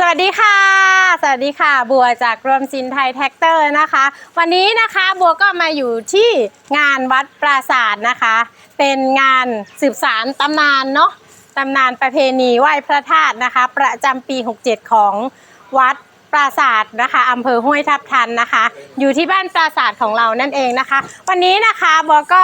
สวัสดีค่ะ สวัสดีค่ะ บัวจากรวมสินไทยแท็กเตอร์นะคะ วันนี้นะคะบัวก็มาอยู่ที่งานวัดปราศาสตร์นะคะ เป็นงานสืบสารตำนานเนาะตำนานประเพณีไหว้พระธาตุนะคะ ประจำปี 67 ของวัดปราศาสตร์นะคะอำเภอห้วยทับทันนะคะ อยู่ที่บ้านปราศาสตร์ของเรานั่นเองนะคะ วันนี้นะคะบัวก็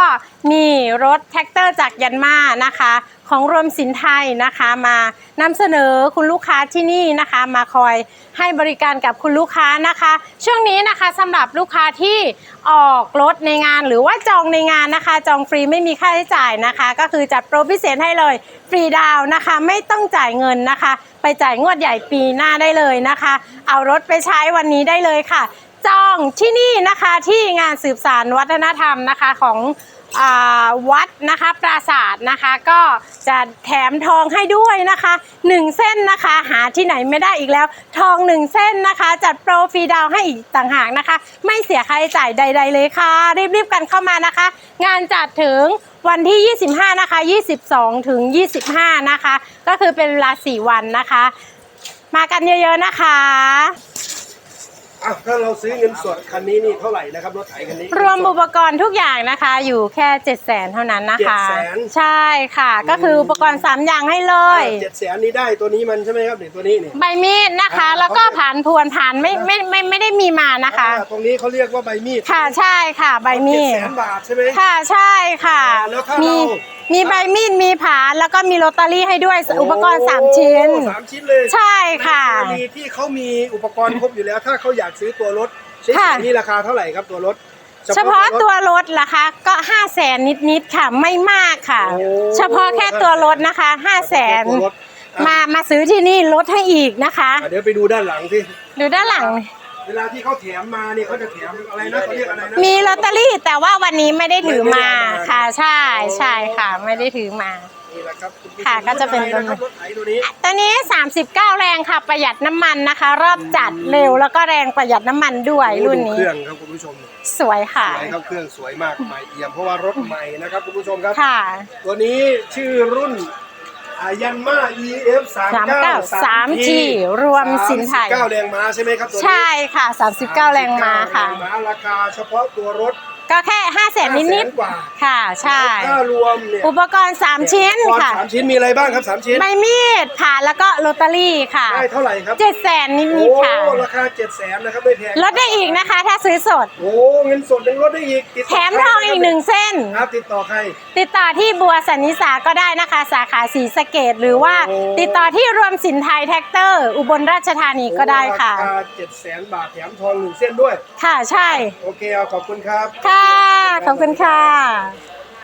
มีรถแท็กเตอร์จากยันมานะคะ ของรวมสินไทยนะคะมานำเสนอคุณลูกค้าที่นี่นะคะ มาคอยให้บริการกับคุณลูกค้านะคะ ช่วงนี้นะคะสำหรับลูกค้าที่ออกรถในงานหรือว่าจองในงานนะคะ จองฟรีไม่มีค่าใช้จ่ายนะคะ ก็คือจัดโปรพิเศษให้เลยฟรีดาวนะคะ ไม่ต้องจ่ายเงินนะคะ ไปจ่ายงวดใหญ่ปีหน้าได้เลยนะคะ เอารถไปใช้วันนี้ได้เลยค่ะ จองที่นี่นะคะที่งานสืบสารวัฒนธรรมนะคะของ วัดนะคะปราศาสตร์นะคะก็จะแถมทองให้ด้วยนะคะ 1 เส้นนะคะหาที่ไหนไม่ได้อีกแล้ว ทอง 1 เส้นนะคะ จัดโปรฟรีดาวให้อีกต่างหากนะคะ ไม่เสียค่าใช้จ่ายใด ๆ เลยค่ะ รีบๆกันเข้ามานะคะ งานจัดถึงวันที่ 25 นะคะ 22 ถึง 25 นะคะ ก็คือเป็นเวลา 4 วันนะคะ มากันเยอะๆนะคะ อะถ้าเราซื้อเงินสดคันนี้นี่เท่าไหร่นะครับรถไถคันนี้ รวมอุปกรณ์ทุกอย่างนะคะ อยู่แค่7 0 0 0 0เท่านั้นนะคะ 700,000 ใช่ค่ะ ก็คืออุปกรณ์ 3 อย่างให้เลย เจ็ดแสนนี้ได้ตัวนี้มันใช่ไหมครับเนี่ยตัวนี้นี่ใบมีดนะคะ อ่าแล้วก็ผ่านพวนผ่านไม่ไม่ไม่ไม่ได้มีมานะคะ อ่าตรงนี้เขาเรียกว่าใบมีดค่ะใช่ค่ะใบมีเจ็ดดแสนบาทใช่ไหม ค่ะใช่ค่ะแล้วถ้ามีเรามีใบมีดมีผานแล้วก็มีลอตเตอรี่ให้ด้วยอุปกรณ์ 3 ชิ้น โอ้สามชิ้นเลยใช่ค่ะ ในกรณี ที่เขามีอุปกรณ์ครบอยู่แล้ว ถ้าเขาอยากซื้อตัวรถเฉยค่ะๆนี่ราคาเท่าไหร่ครับตัวรถเฉพาะตัวรถล่ะคะก็5 0 0แสนนิดๆค่ะไม่มากค่ะ โอ้ เฉพาะแค่ตัวรถนะคะ5 0 0แสนตัวรถอะมามาซื้อที่นี่ลดให้อีกนะคะ อะเดี๋ยวไปดูด้านหลังที่ดูด้านหลัง เวลาที่เขาแถมมาเนี่ยเขาจะแถมอะไรนะเขาเรียกอะไรนะ มีลอตเตอรี่แต่ว่าวันนี้ไม่ได้ถือมาไม่ได้เอามาค่ะ ใช่ใช่ค่ะ ไม่ได้ถือมา นี่แหละครับณผู้ชมค่ะก็จะเป็น รถอะไรนะครับรถไถตัวนี้ตอนนี้ 39 แรงค่ะ ประหยัดน้ำมันนะคะ รอบจัดเร็วแล้วก็แรงประหยัดน้ำมันด้วยรุ่นดูนี้ เครื่องครับคุณผู้ชมสวยค่ะสวยครับเครื่องสวยมากใหม่เอี่ยมเพราะว่ารถใหม่นะครับคุณผู้ชมครับ ค่ะ ตัวนี้ชื่อรุ่นอายันมา EF 3 9 3G รวมสินไทย9แรงม้าใช่ไหมครับตัวนี้ใช่ค่ะ 39แรงม้าค่ะ แรงม้าราคาเฉพาะตัวรถ ก็แค่5แสนนิด500,000กว่าๆค่ะ ใช่ ถ้ารวมเนี่ยอุปกรณ์3ชิ้นอุปกรณ์ค่ะ สามชิ้นมีอะไรบ้างครับสามชิ้นใบมีดผ่านแล้วก็ลอตเตอรี่ค่ะได้เท่าไหร่ครับ7แสนนิโอ้ดๆค่ะราคา7 0 0 0 0นะครับไม่แพงลดได้อีกนะคะ ถ้าซื้อสด โอ้เงินสดยังลดได้อีกติดแถต่มทองอีกหนึ่งเส้นครับติดต่อใคร ติดต่อที่บัวสันนิสาก็ได้นะคะ สาขาสีสะเกดหรือว่าโอ้ ติดต่อที่รวมสินไทยแท็กเตอร์ อุบลราชธานีก็ได้ค่ะราคา7 0 0 0 0บาทแถมทองหนึ่งเส้นด้วย ค่ะใช่ โอเคเอาขอบคุณครับ ค่ะขอบคุณค่ะ